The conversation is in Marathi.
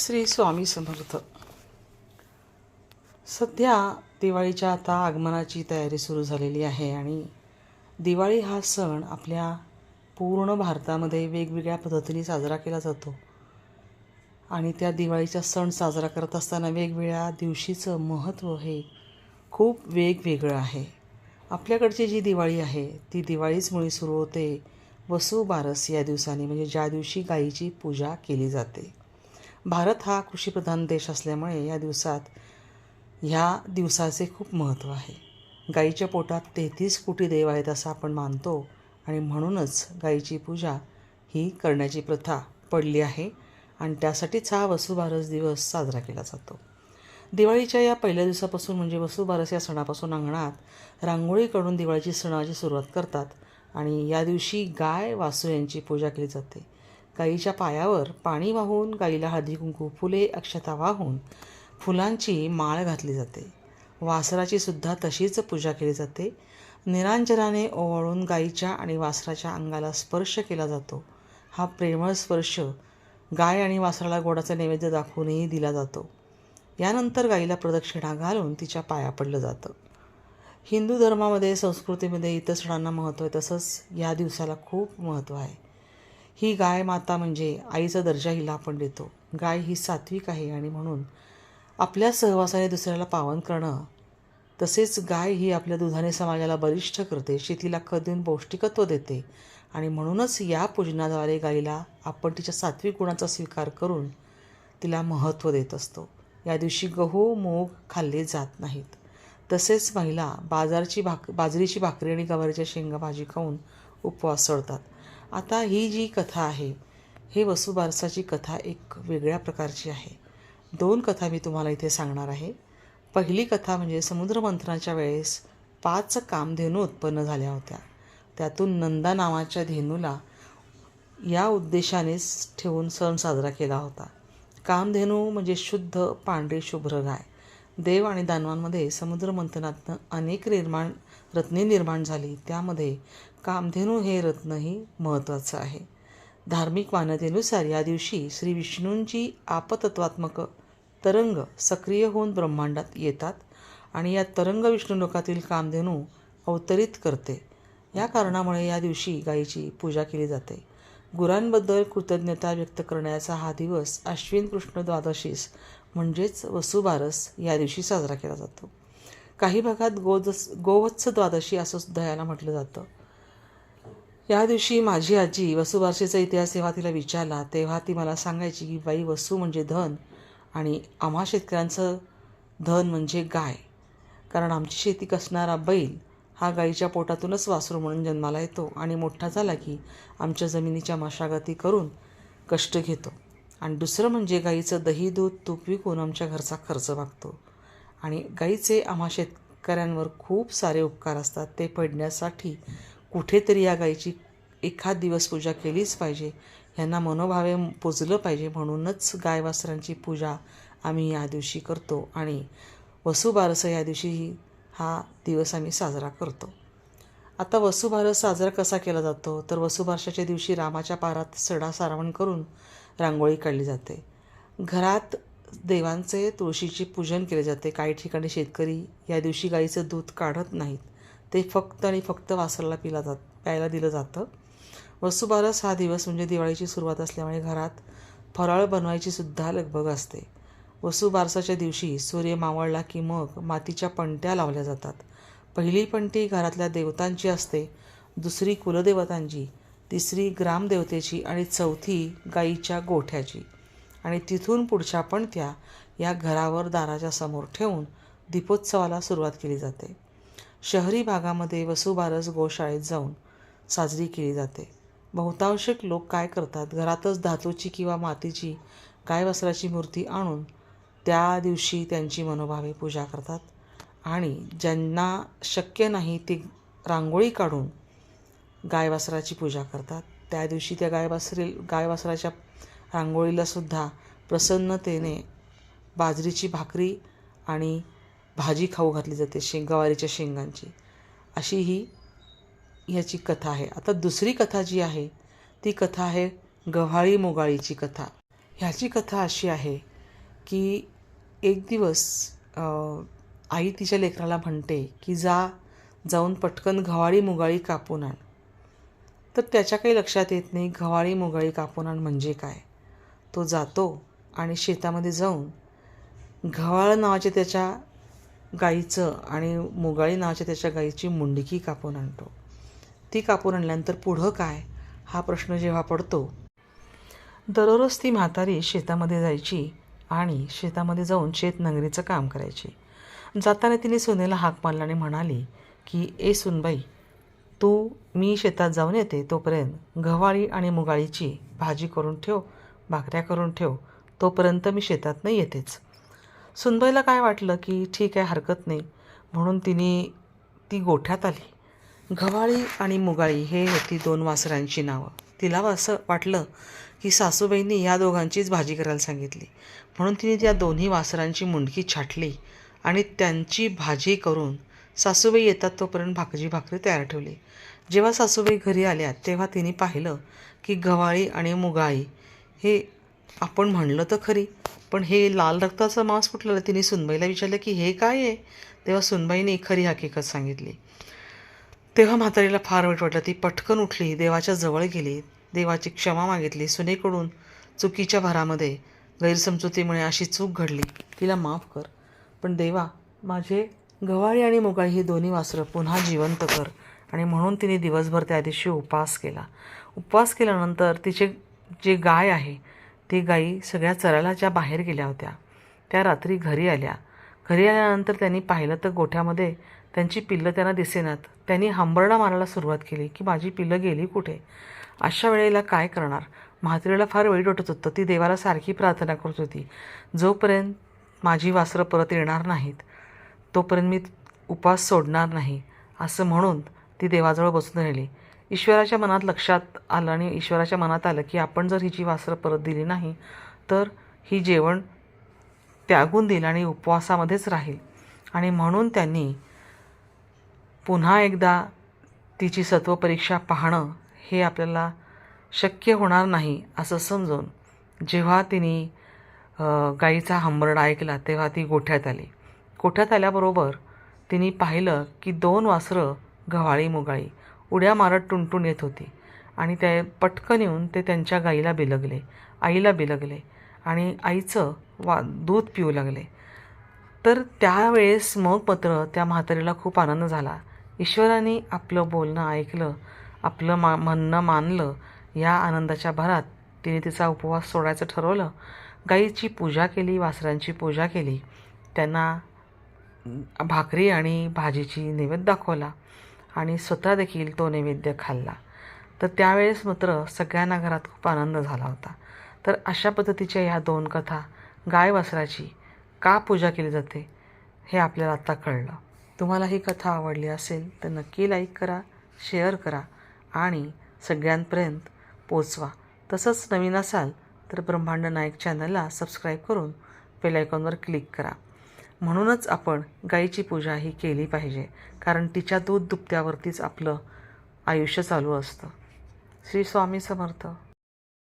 श्री स्वामी समर्थ. सध्या दिवाळीच्या आता आगमनाची तयारी सुरू झालेली आहे आणि दिवाळी हा सण आपल्या पूर्ण भारतामध्ये वेगवेगळ्या पद्धतीने साजरा केला जातो. आणि त्या दिवाळीचा सण साजरा करत असताना वेगवेगळ्या दिवशीचं महत्त्व हे खूप वेगवेगळं आहे. आपल्याकडची जी दिवाळी आहे ती दिवाळीच मुळी सुरू होते. वसुबारस या दिवसाने म्हणजे ज्या दिवशी गाईची पूजा केली जाते. भारत हा कृषीप्रधान देश असल्यामुळे या दिवसात ह्या दिवसाचे खूप महत्त्व आहे. गाईच्या पोटात तेहतीस कोटी देव आहेत असं आपण मानतो आणि म्हणूनच गाईची पूजा ही करण्याची प्रथा पडली आहे आणि त्यासाठीच हा वसुबारस दिवस साजरा केला जातो. दिवाळीच्या या पहिल्या दिवसापासून म्हणजे वसुबारस या सणापासून अंगणात रांगोळी काढून दिवाळीची सणाची सुरुवात करतात आणि या दिवशी गाय वासू यांची पूजा केली जाते. गाईच्या पायावर पाणी वाहून गाईला हळदी कुंकू फुले अक्षता वाहून फुलांची माळ घातली जाते. वासराची सुद्धा तशीच पूजा केली जाते. निरांजनाने ओवाळून गाईच्या आणि वासराच्या अंगाला स्पर्श केला जातो. हा प्रेमळ स्पर्श गाय आणि वासराला गोडाचा नैवेद्य दाखवूनही दिला जातो. यानंतर गाईला प्रदक्षिणा घालून तिच्या पाया पडलं जातं. हिंदू धर्मामध्ये संस्कृतीमध्ये इतर सणांना महत्त्व आहे तसंच या दिवसाला खूप महत्त्व आहे. ही गाय माता म्हणजे आईचा दर्जा हिला आपण देतो. गाय ही सात्विक आहे आणि म्हणून आपल्या सहवासाने दुसऱ्याला पावन करणं तसेच गाय ही आपल्या दुधाने समाजाला बलिष्ठ करते शेतीला कधून पौष्टिकत्व देते आणि म्हणूनच या पूजनाद्वारे गायीला आपण तिच्या सात्विक गुणाचा स्वीकार करून तिला महत्त्व देत असतो. या दिवशी गहू मूग खाल्ले जात नाहीत. तसेच महिला बाजारची भाक बाजरीची भाकरी आणि गवारीच्या शेंगा भाजी खाऊन उपवास सोडतात. आता ही जी कथा आहे हे वसुबारसाची कथा एक वेगळ्या प्रकारची आहे. दोन कथा मी तुम्हाला इथे सांगणार आहे. पहिली कथा म्हणजे समुद्रमंथनाच्या वेळेस पाच कामधेनू उत्पन्न झाल्या होत्या. त्यातून नंदा नावाच्या धेनूला या उद्देशानेच ठेवून सण साजरा केला होता. कामधेनू म्हणजे शुद्ध पांढरी शुभ्र गाय. देव आणि दानवांमध्ये समुद्रमंथनातनं अनेक निर्माण रत्ने निर्माण झाली. त्यामध्ये कामधेनू हे रत्नही महत्त्वाचं आहे. धार्मिक मान्यतेनुसार या दिवशी श्री विष्णूंची आपतत्वात्मक तरंग सक्रिय होऊन ब्रह्मांडात येतात आणि या तरंग विष्णू लोकातील कामधेनू अवतरित करते. या कारणामुळे या दिवशी गायीची पूजा केली जाते. गुरांबद्दल कृतज्ञता व्यक्त करण्याचा हा दिवस अश्विन कृष्ण द्वादशीस म्हणजेच वसुबारस या दिवशी साजरा केला जातो. काही भागात गोदस गोवत्स द्वादशी असं सुद्धा याला म्हटलं जातं. या दिवशी माझी आजी वसुबारशीचा इतिहास तेव्हा तिला विचारला तेव्हा ती मला सांगायची की बाई वसू म्हणजे धन आणि आम्हा शेतकऱ्यांचं धन म्हणजे गाय. कारण आमची शेती कसणारा बैल हा गाईच्या पोटातूनच वासरू म्हणून जन्माला येतो आणि मोठा झाला की आमच्या जमिनीच्या मशागती करून कष्ट घेतो. आणि दुसरं म्हणजे गाईचं दही दूध तूप विकून आमच्या घरचा खर्च भागतो आणि गाईचे आम्हा शेतकऱ्यांवर खूप सारे उपकार असतात. ते पडण्यासाठी कुठेतरी या गाईची एखाद दिवस पूजा केलीच पाहिजे. ह्यांना मनोभावे पुजलं पाहिजे. म्हणूनच गाय वासरांची पूजा आम्ही या दिवशी करतो आणि वसुबारस या दिवशी हा दिवस आम्ही साजरा करतो. आता वसुबारस साजरा कसा केला जातो? तर वसुबारसाच्या दिवशी रामाच्या पारात सडा सारवण करून रांगोळी काढली जाते. घरात देवांचे तुळशीचे पूजन केले जाते. काही ठिकाणी शेतकरी या दिवशी गाईचं दूध काढत नाहीत. ते फक्त आणि फक्त वासराला पिला जात प्यायला दिलं जातं. वसुबारस हा दिवस म्हणजे दिवाळीची सुरुवात असल्यामुळे घरात फराळ बनवायची सुद्धा लगबग असते. वसुबारसाच्या दिवशी सूर्य मावळला की मग मातीच्या पणत्या लावल्या जातात. पहिली पणती घरातल्या देवतांची असते दुसरी कुलदेवतांची तिसरी ग्रामदेवतेची आणि चौथी गाईच्या गोठ्याची. आणि तिथून पुढच्या पणत्या या घरावर दाराच्या समोर ठेवून दीपोत्सवाला सुरुवात केली जाते. शहरी भागामध्ये वसुबारस गोशाळेत जाऊन साजरी केली जाते. बहुतांशिक लोक काय करतात? घरातच धातूची किंवा मातीची गाय वस्त्राची मूर्ती आणून त्या दिवशी त्यांची मनोभावे पूजा करतात. आणि ज्यांना शक्य नाही ती रांगोळी काढून गाय वासराची पूजा करतात. त्या दिवशी त्या गायवासरी गायवासराच्या गाय वासराच्या रांगोळीलासुद्धा प्रसन्नतेने बाजरीची भाकरी आणि भाजी खाऊ घातली जाते शेंगावारीच्या शेंगांची. अशी ही ह्याची कथा आहे. आता दुसरी कथा जी आहे ती कथा आहे गव्हाळी मोगाळीची कथा. ह्याची कथा अशी आहे की एक दिवस आई तिच्या लेकराला म्हणते की जा जाऊन पटकन गव्हाळी मुगाळी कापून आण. तर त्याच्या काही लक्षात येत नाही गव्हाळी मुगाळी कापून आण म्हणजे काय? तो जातो आणि शेतामध्ये जाऊन गव्हाळ नावाच्या त्याच्या गाईचं आणि मुगाळी नावाच्या त्याच्या गाईची मुंडकी कापून आणतो. ती कापून आणल्यानंतर पुढं काय? हा प्रश्न जेव्हा पडतो दररोज ती म्हातारी शेतामध्ये जायची आणि शेतामध्ये जाऊन शेत नंगरीचं काम करायची. जाताना तिने सुनेला हाक मारला आणि म्हणाली की ए सुनबाई तू मी शेतात जाऊन येते तोपर्यंत गव्हाळी आणि मुगाळीची भाजी करून ठेव भाकऱ्या करून ठेव तोपर्यंत मी शेतात नाही येतेच. सुनबाईला काय वाटलं की ठीक आहे हरकत नाही. म्हणून तिने ती गोठ्यात आली. घवाळी आणि मुगाळी हे होती दोन वासरांची नावं. तिला असं वाटलं की सासूबाईंनी या दोघांचीच भाजी करायला सांगितली. म्हणून तिने त्या दोन्ही वासरांची मुंडकी छाटली आणि त्यांची भाजी करून सासूबाई येतात तोपर्यंत भाकरी भाकरी तयार ठेवली. जेव्हा सासूबाई घरी आल्या तेव्हा तिने पाहिलं की गव्हाळी आणि मुगाळी हे आपण म्हणलं तर खरी. पण हे लाल रक्ताचं मांस फुटलेलं तिने सुनबाईला विचारलं की हे काय आहे? तेव्हा सुनबाईने खरी हकीकत सांगितली. तेव्हा म्हातारीला फार वाईट वाटलं. ती पटकन उठली देवाच्या जवळ गेली. देवाची क्षमा मागितली. सुनेकडून चुकीच्या भरामध्ये गैरसमजुतीमुळे अशी चूक घडली. तिला माफ कर. पण देवा माझे गव्हाळी आणि मुगाळी ही दोन्ही वासरं पुन्हा जिवंत कर. आणि म्हणून तिने दिवसभर त्या दिवशी उपवास केला. उपवास केल्यानंतर तिचे जे गाय आहे ती गायी सगळ्या चरायला ज्या बाहेर गेल्या होत्या. त्या रात्री घरी आल्या. घरी आल्यानंतर त्यांनी पाहिलं तर गोठ्यामध्ये त्यांची पिल्लं त्यांना दिसेनात. त्यांनी हंबरडा मारायला सुरुवात केली की माझी पिल्लं गेली कुठे? अशा वेळेला काय करणार म्हात्रीला फार वाईट वाटत होतं. ती देवाला सारखी प्रार्थना करत होती. जोपर्यंत माझी वासरं परत येणार नाहीत तोपर्यंत मी उपवास सोडणार नाही असं म्हणून ती देवाजवळ बसून राहिली. ईश्वराच्या मनात लक्षात आलं आणि ईश्वराच्या मनात आलं की आपण जर हिची वासरं परत दिली नाही तर ही जेवण त्यागून देईल आणि उपवासामध्येच राहील. आणि म्हणून त्यांनी पुन्हा एकदा तिची सत्वपरीक्षा पाहणं हे आपल्याला शक्य होणार नाही असं समजून जेव्हा तिने गाईचा हंबरडा ऐकला तेव्हा ती गोठ्यात आली. गोठ्यात आल्याबरोबर तिने पाहिलं की दोन वासरं गव्हाळी मुगाळी. उड्या मारत टुणटुण येत होती. आणि ते पटकन येऊन ते त्यांच्या गाईला बिलगले. आईला बिलगले. आणि आईचं वा दूध पिऊ लागले. तर त्यावेळेस मग मात्र त्या म्हातारीला खूप आनंद झाला. ईश्वराने आपलं बोलणं ऐकलं आपलं मा म्हणणं मानलं. या आनंदाच्या भरात तिने तिचा उपवास सोडायचं ठरवलं. गाईची पूजा केली वासरांची पूजा केली. त्यांना भाकरी आणि भाजीची नैवेद्य दाखवला. आणि स्वतः देखील तो नैवेद्य खाल्ला. तर त्यावेळेस मात्र सगळ्यांना घरात खूप आनंद झाला होता. तर अशा पद्धतीच्या ह्या दोन कथा गाय वासराची का पूजा केली जाते हे आपल्याला आत्ता कळलं. तुम्हाला ही कथा आवडली असेल तर नक्की लाईक करा शेअर करा आणि सगळ्यांपर्यंत पोचवा तसंच नवीन असाल तर ब्रह्मांड नायक चॅनलला सबस्क्राईब करून बेलायकॉनवर क्लिक करा. म्हणूनच आपण गाईची पूजा ही केली पाहिजे. कारण तिच्या दूध दुभत्यावरतीच आपलं आयुष्य चालू असतं. श्री स्वामी समर्थ.